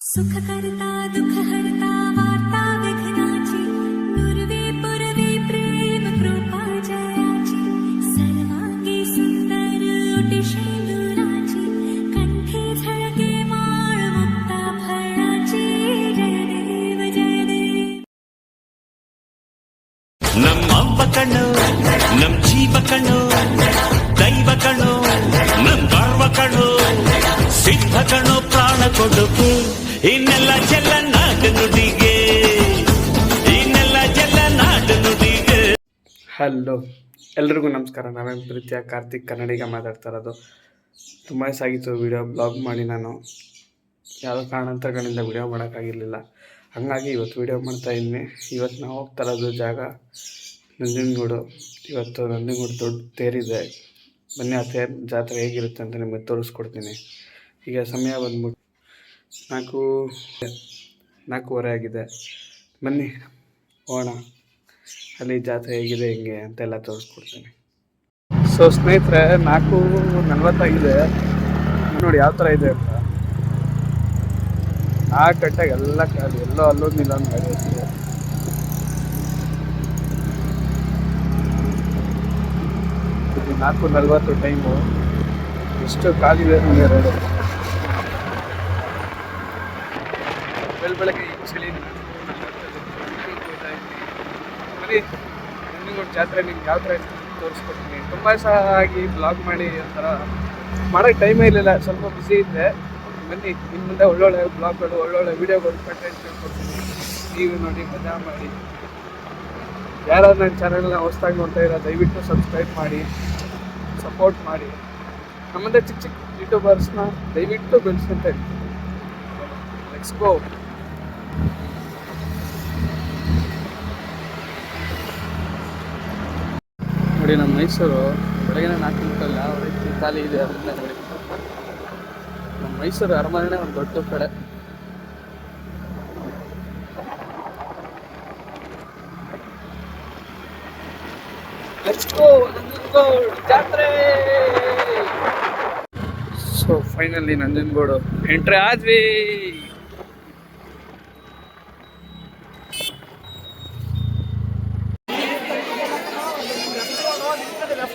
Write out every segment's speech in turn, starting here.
సుఖకర్తా దుఃఖహర్తా వార్తా విఘ్నాచి దుర్వే పురవే ప్రేమ కృపా జయాచి సర్వాంగి సుందర ఒటిషే దూరాచి కంఠే ఝళకే మాళ ముక్త భయాచి జయదేవ జయదేవ నమ్మ అవ్వ కణు నమ్ జీవ కణు దైవ కణు నమ్ గర్వ కణు సిద్ధ కణు ప్రాణ కొడుకు ಇನ್ನೆಲ್ಲ ಚೆಲ್ಲ ನಾಡು ನುಡಿಗೆ. ಇನ್ನೆಲ್ಲ ಚೆಲ್ಲ ನಾಡು ನುಡಿಗೆ. ಹಲೋ, ಎಲ್ರಿಗೂ ನಮಸ್ಕಾರ. ನಾವೇನು ಪ್ರೀತಿಯ ಕಾರ್ತಿಕ್, ಕನ್ನಡಿಗ ಮಾತಾಡ್ತಾ ಇರೋದು. ತುಂಬ ಸಾಗಿತ್ತು ವಿಡಿಯೋ ಬ್ಲಾಗ್ ಮಾಡಿ ನಾನು. ಯಾವುದೋ ಕಾರಣಾಂತರಗಳಿಂದ ವಿಡಿಯೋ ಮಾಡೋಕ್ಕಾಗಿರಲಿಲ್ಲ. ಹಾಗಾಗಿ ಇವತ್ತು ವಿಡಿಯೋ ಮಾಡ್ತಾ ಇದ್ದೀನಿ. ಇವತ್ತು ನಾವು ಹೋಗ್ತಾ ಇರೋದು ಜಾಗ ನಂಜನಗೂಡು. ಇವತ್ತು ನಂಜನಗೂಡು ದೊಡ್ಡ ತೇರಿದೆ. ಬನ್ನಿ ಆ ತೇರು ಜಾತ್ರೆ ಹೇಗಿರುತ್ತೆ ಅಂತ ನಿಮಗೆ ತೋರಿಸ್ಕೊಡ್ತೀನಿ. ಈಗ ಸಮಯ ಬಂದ್ಬಿಟ್ಟು ನಾಲ್ಕು, ನಾಲ್ಕೂವರೆ ಆಗಿದೆ. ಬನ್ನಿ, ಹೋಗೋಣ. ಅಲ್ಲಿ ಜಾತ್ರೆ ಹೇಗಿದೆ, ಹೆಂಗೆ ಅಂತೆಲ್ಲ ತೋರಿಸ್ಕೊಡ್ತೀನಿ. ಸೊ ಸ್ನೇಹಿತರೆ, ನಾಲ್ಕು ನಲ್ವತ್ತಾಗಿದೆ. ನೋಡಿ ಯಾವ ಥರ ಇದೆ ಅಂತ. ಆ ಕಟ್ಟಾಗ ಎಲ್ಲ ಕಾಲು ಎಲ್ಲೋ ಗಾಡಿ ಹೋಗ್ತಿದೆ ಇದು. ನಾಲ್ಕು ನಲ್ವತ್ತು ಟೈಮು. ಎಷ್ಟು ಕಾಲಿದೆ ರೋಡು ಬೆಳಗ್ಗೆ ಈ ಚಳಿ ಬರೀ ನಂಜನಗೂಡು ಜಾತ್ರೆ ನಿಮ್ಗೆ ಯಾವ ಥರ ಇತ್ತು ತೋರಿಸ್ಕೊಡ್ತೀನಿ. ತುಂಬ ಸಹ ಆಗಿ ಬ್ಲಾಗ್ ಮಾಡಿ ಒಂಥರ ಮಾಡೋಕ್ಕೆ ಟೈಮೇ ಇರಲಿಲ್ಲ. ಸ್ವಲ್ಪ ಬಿಸಿ ಇದ್ದೆ. ಬನ್ನಿ ನಿಮ್ಮ ಮುಂದೆ ಒಳ್ಳೊಳ್ಳೆ ಬ್ಲಾಗ್ಗಳು ಒಳ್ಳೊಳ್ಳೆ ವೀಡಿಯೋಗಳು ಕಂಟೆಂಟ್ ಕೊಡ್ತೀನಿ ನೀವು ನೋಡಿ, ಮಜಾ ಮಾಡಿ. ಯಾರಾದ್ರು ನನ್ನ ಚಾನಲ್ನ ಹೊಸ್ದಾಗಿ ನೋಡ್ತಾ ಇರೋ ದಯವಿಟ್ಟು ಸಬ್ಸ್ಕ್ರೈಬ್ ಮಾಡಿ ಸಪೋರ್ಟ್ ಮಾಡಿ. ನಮ್ಮಂಥ ಚಿಕ್ಕ ಚಿಕ್ಕ ಯೂಟ್ಯೂಬರ್ಸ್ನ ದಯವಿಟ್ಟು ಬೆಳೆಸ್ಕೊಂತ ಇರ್ತೀನಿ. ಲೆಟ್ಸ್ ಗೋ ನೋಡಿ ನಮ್ಮ ಮೈಸೂರು ಬೆಳಗ್ಗೆ ನಾಲ್ಕು ಗಂಟೆಲ್ಲ ಯಾವ ಖಾಲಿ ಇದೆ ಅರಮನೆ ನೋಡಿ. ನಮ್ಮ ಮೈಸೂರು ಅರಮನೆ ಒಂದು ದೊಡ್ಡ ಕಡೆ. ಸೊ ಫೈನಲಿ ನಂಜನಗೂಡು ಎಂಟ್ರಿ ಆದ್ವಿ!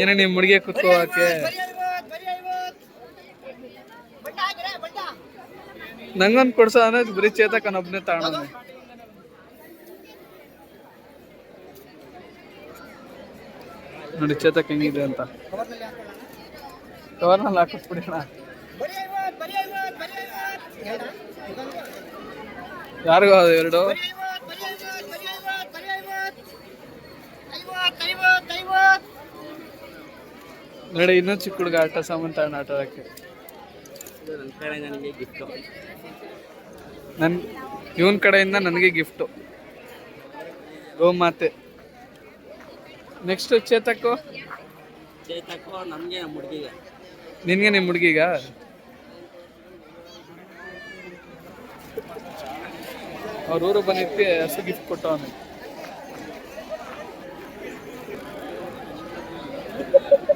ಏನ ನಿಮ್ಮ ಹುಡುಗಿ ಕುತ್ಕೋಕೆ ನಂಗೊಂದು ಕೊಡ್ಸ ಅನ್ನೋದು ಬರೀ ಚೇತಕನ ತಾಣ ನೋಡಿ, ಚೇತಕ್ ಹೆಂಗಿದೆ ಅಂತ. ಕವರ್ನಲ್ಲಿ ಹಾಕಿಸ್ಬಿಡಿಣ ಯಾರಿಗೂ ಅದು ಎರಡು. ನೋಡಿ ಇನ್ನೊಂದು ಚಿಕ್ಕ ಹುಡುಗ ಆಟ ಸಾಮಾನು ತಗೊಂಡು ಆಟ ಆಡಕ್ಕೆ. ನನ್ನ ಇವನ್ ಕಡೆಯಿಂದ ನನಗೆ ಗಿಫ್ಟು ಗೋಮಾತೆ ನೆಕ್ಸ್ಟ್ ಚೇತಕ್ಕು? ಚೇತಕ್ಕೂ ನಮಗೆ ನಮ್ಮ ಹುಡುಗಿಗೆ. ನಿನ್ಗೆ ನಿಮ್ಮ ಹುಡುಗಿಗ? ಅವ್ರ ಊರು ಬಂದಿದ್ದಕ್ಕೆ ಹಸು ಗಿಫ್ಟ್ ಕೊಟ್ಟು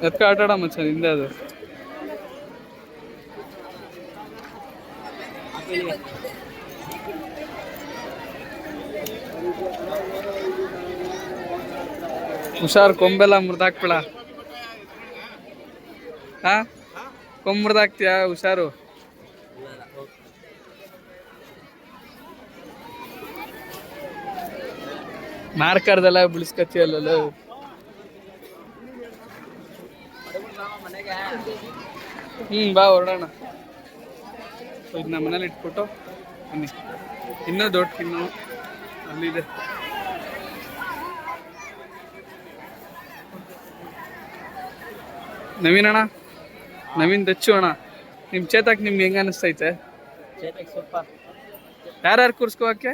ಎತ್ಕ ಆಟಾಡ ಮಚ್ಚ ಹಿಂದೆ ಅದು? ಹುಷಾರ್ ಕೊಂಬೆಲ್ಲ ಮುರಿದಾಕ್ಬೇಡ ಹಾ? ಕೊಂಬ್ ಹುಷಾರು? ಮಾರ್ಕರ್ದೆಲ್ಲ ಬಿಡಿಸ್ಕತ್ತೀಯಲ್ಲ ಹ್ಞೂ ಬಾ ಹೊರಡೋಣ. ಇದು ನಮ್ಮ ಮನೇಲಿ ಇಟ್ಬಿಟ್ಟು ಬನ್ನಿ. ಇನ್ನೂ ದೊಡ್ಡ ಕಿನ್ನು ಅಲ್ಲಿದೆ. ನವೀನ್ ಅಣ್ಣ? ನವೀನ್ ದಚ್ಚು ಅಣ್ಣ. ನಿಮ್ಮ ಚೇತಕ್ ನಿಮ್ಗೆ ಹೆಂಗ ಅನಿಸ್ತೈತೆ? ಯಾರ್ಯಾರು ಕೂರ್ಸ್ಕೋಕೆ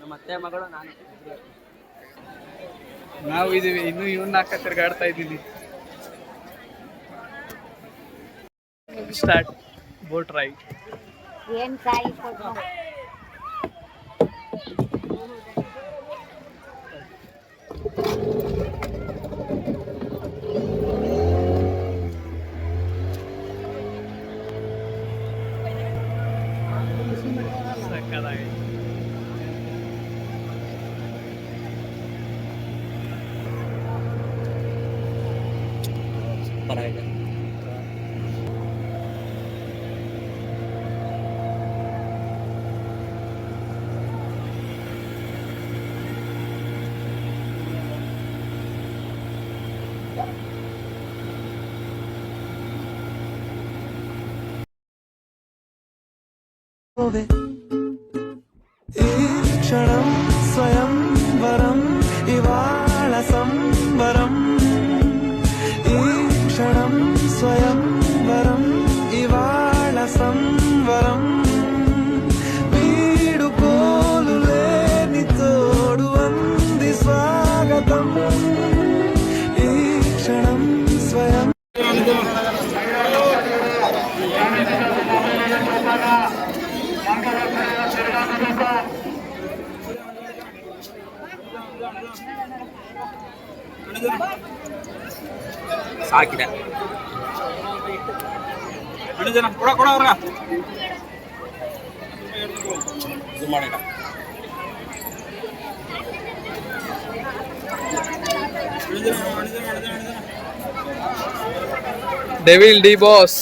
ನಮ್ಮ ಅತ್ತೆ ಮಗಳು ನಾನು. ನಾವು ಇದೀವಿ. ಇನ್ನು ಇವನ್ನ ಹಾಕ ತಿರ್ಗಾಡ್ತಾ ಇದ್ದೀವಿ ಸ್ಟಾರ್ಟ್ ಬೋಟ್ ರೈಡ್ ಏನ್ হবে এই ছাড়াও ಸಾಕಿದೆ ಇದು ಮಾಡಿದ devil D boss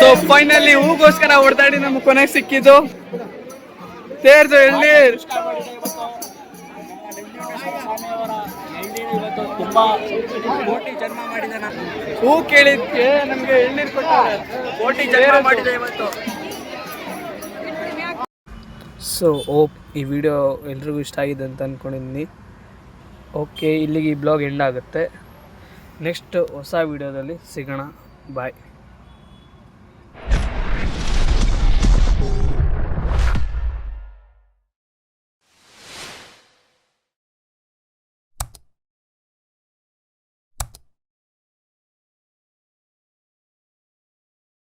so finally ಹೂಗೋಸ್ಕರ ಹೊಡೆದಾಡಿ ನಮ್ಗೆ ಕೊನೆಗೆ ಸಿಕ್ಕಿದ್ದು. ತೇರ್ದು ಎಳ್ನೀರ್. ಇವತ್ತು ತುಂಬಾ ಕೋಟಿ ಜನ್ಮ ಮಾಡಿದೆ ಹೂ ಕೇಳಿದ್ಕೆ ನಮ್ಗೆ ಎಳ್ನೀರ್ ಕೊಟ್ಟಾರೆ. ಕೋಟಿ ಜನ್ಮ ಮಾಡಿದೆ ಇವತ್ತು. ಸೊ ಓಪ್ ಈ ವಿಡಿಯೋ ಎಲ್ರಿಗೂ ಇಷ್ಟ ಆಗಿದೆ ಅಂತ ಅಂದ್ಕೊಂಡಿದ್ದೀನಿ ಓಕೆ ಇಲ್ಲಿಗೆ ಈ ಬ್ಲಾಗ್ ಎಂಡ್ ಆಗುತ್ತೆ. ನೆಕ್ಸ್ಟ್ ಹೊಸ ವಿಡಿಯೋದಲ್ಲಿ ಸಿಗೋಣ. ಬಾಯ್.